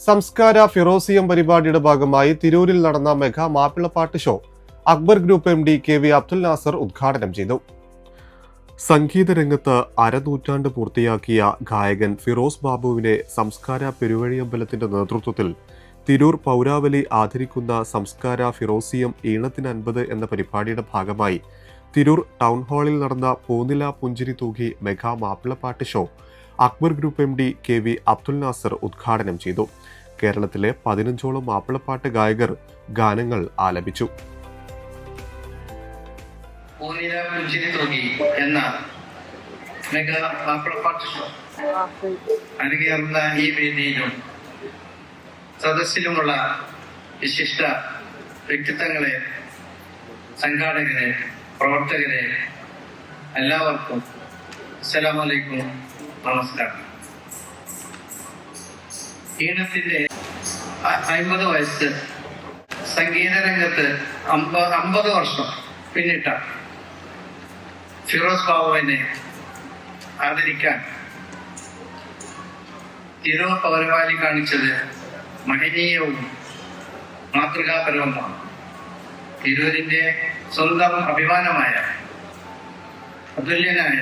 സംസ്കാര ഫിറോസിയം പരിപാടിയുടെ ഭാഗമായി തിരൂരിൽ നടന്ന മെഗാ മാപ്പിളപ്പാട്ട് show Akbar group M D K V Abdul Nasar ഉദ്ഘാടനം ചെയ്തു. സംഗീത രംഗത്ത് അരനൂറ്റാണ്ട് പൂർത്തിയാക്കിയ ഗായകൻ ഫിറോസ് ബാബുവിനെ സംസ്കാര പെരുവഴിയമ്പലത്തിന്റെ നേതൃത്വത്തിൽ തിരൂർ പൗരാവലി ആദരിക്കുന്ന സംസ്കാര ഫിറോസിയം ഈണത്തിന് അൻപത് എന്ന പരിപാടിയുടെ ഭാഗമായി തിരൂർ ടൗൺ ഹാളിൽ നടന്ന പൂനില പുഞ്ചിരി തൂകി മെഗാ മാപ്പിളപ്പാട്ട് show Akbar group M D K V Abdul Nasar ഉദ്ഘാടനം ചെയ്തു. കേരളത്തിലെ പതിനഞ്ചോളം മാപ്പിളപ്പാട്ട് ഗായകർ ഗാനങ്ങൾ ആലപിച്ചു. എന്ന ഈ സദസ്സിലുമുള്ള വിശിഷ്ട വ്യക്തിത്വങ്ങളെ സംഘാടകരെ പ്രവർത്തകരെ എല്ലാവർക്കും അസ്സലാമലൈക്കും നമസ്കാരം. ഈണത്തിന്റെ അമ്പത് വയസ്സ് സംഗീത രംഗത്ത് അമ്പത് അമ്പത് വർഷം പിന്നിട്ട ഫിറോസ് ബാബുവിനെ ആദരിക്കാൻ തിരൂർ പൗരവാലി കാണിച്ചത് മഹനീയവും മാതൃകാപരവുമാണ്. തിരൂരിന്റെ സ്വന്തം അഭിമാനമായ അതുല്യനായ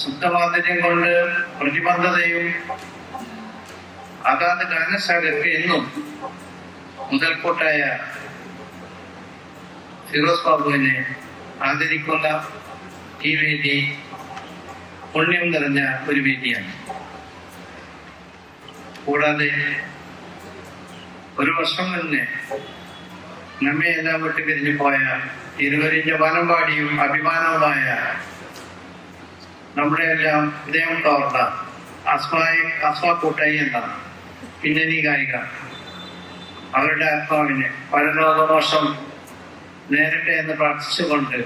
ശുദ്ധമാധുര്യം കൊണ്ട് പ്രതിബദ്ധതയും അതാത് ഗാനശാലയ്ക്ക് എന്നും മുതൽക്കൂട്ടായ ഫിറോസ് ബാബുവിനെ ആദരിക്കുന്ന ഈ വേദി പുണ്യം നിറഞ്ഞ ഒരു വേദിയാണ്. കൂടാതെ ഒരു വർഷം തന്നെ നമ്മെ എല്ലാം വിട്ട് പിരിഞ്ഞു പോയ ഇരുവരിന്റെ വനംപാടിയും അഭിമാനവുമായ നമ്മുടെ എല്ലാം ഇദ്ദേഹം തോർന്ന അസ്മായി അസ്മ കൂട്ടായി എന്ന പിന്നണി ഗായിക. അവരുടെ ആത്മാവിന് പരലോകമോഷം നേരിട്ടെ എന്ന് പ്രാർത്ഥിച്ചുകൊണ്ട്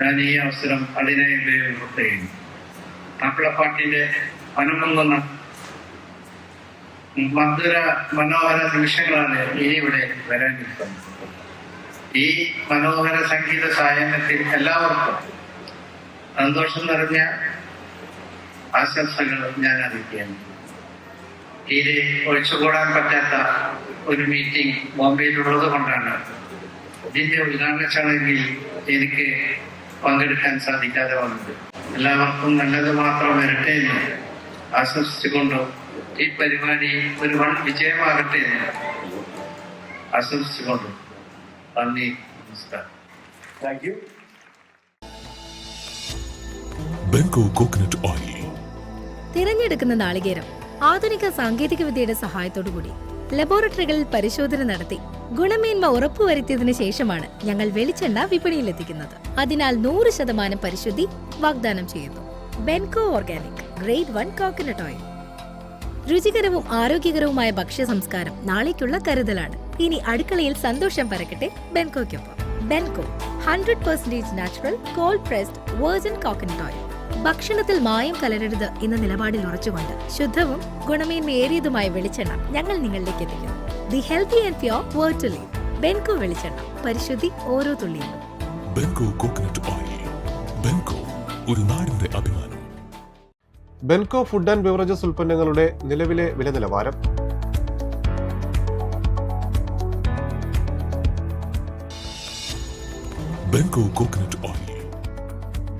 ഞാൻ ഈ അവസരം അതിനെ ഉപയോഗപ്പെടുത്തുകയും മാപ്പിളപ്പാട്ടിന്റെ മനമൊങ്ങുന്ന മധുര മനോഹര നിമിഷങ്ങളാണ് ഇനി ഇവിടെ വരാനിരിക്കുന്നത്. ഈ മനോഹര സംഗീത സായനത്തിൽ എല്ലാവർക്കും സന്തോഷം നിറഞ്ഞ ആശംസകൾ ഞാൻ അറിയിക്കുകയാണ്. തീരെ ഒഴിച്ചുകൂടാൻ പറ്റാത്ത ഒരു മീറ്റിംഗ് ബോംബെയിലുള്ളത് കൊണ്ടാണ്. ഇതിന്റെ ഉദ്ഘാടന ചടങ്ങിൽ എനിക്ക് പങ്കെടുക്കാൻ സാധിക്കാതെ വന്നത്. എല്ലാവർക്കും നല്ലത് മാത്രം വരട്ടെ എന്ന് ആശംസിച്ചുകൊണ്ട് ഈ പരിപാടി ഒരു വൺ വിജയമാകട്ടെ എന്ന് ആശംസിച്ചുകൊണ്ട്. നന്ദി നമസ്കാരം. Thank you. കോക്കനട്ട് ഓയിൽ തിരഞ്ഞെടുക്കുന്ന നാളികേരം ആധുനിക സാങ്കേതിക വിദ്യയുടെ സഹായത്തോടുകൂടി ലബോറട്ടറികളിൽ പരിശോധന നടത്തി ഗുണമേന്മ ഉറപ്പുവരുത്തിയതിനു ശേഷമാണ് ഞങ്ങൾ വെളിച്ചെണ്ണ വിപണിയിലെത്തിക്കുന്നത്. അതിനാൽ നൂറ് ശതമാനം പരിശുദ്ധി വാഗ്ദാനം ചെയ്യുന്നു. Benco organic grade one coconut oil രുചികരവും ആരോഗ്യകരവുമായ ഭക്ഷ്യ സംസ്കാരം നാളേക്കുള്ള കരുതലാണ്. ഇനി അടുക്കളയിൽ സന്തോഷം പരക്കട്ടെ ബെൻകോയ്ക്കൊപ്പം Benco hundred percentage natural cold pressed virgin coconut oil ഭക്ഷണത്തിൽ മായം കലരരുത് എന്ന നിലപാടിൽ ഉറച്ചുകൊണ്ട് ശുദ്ധവും ഗുണമേന്മയേറിയതുമായ വെളിച്ചെണ്ണ ഞങ്ങൾ നിങ്ങളിലേക്ക് എത്തിക്കുന്നു. The healthy and pure word to live Benco വെളിച്ചെണ്ണ. പരിശുദ്ധി ഓരോ തുള്ളിയിലും. ബെൻകോ കോക്കനട്ട് ഓയിൽ ബെൻകോ ഒരു നാടിന്റെ അഭിമാനം. ബെൻകോ ഫുഡ് ആൻഡ് ബിവറേജസ് ഉൽപ്പന്നങ്ങളുടെ നിലവിലെ വില നിലവാരം. Benco coconut oil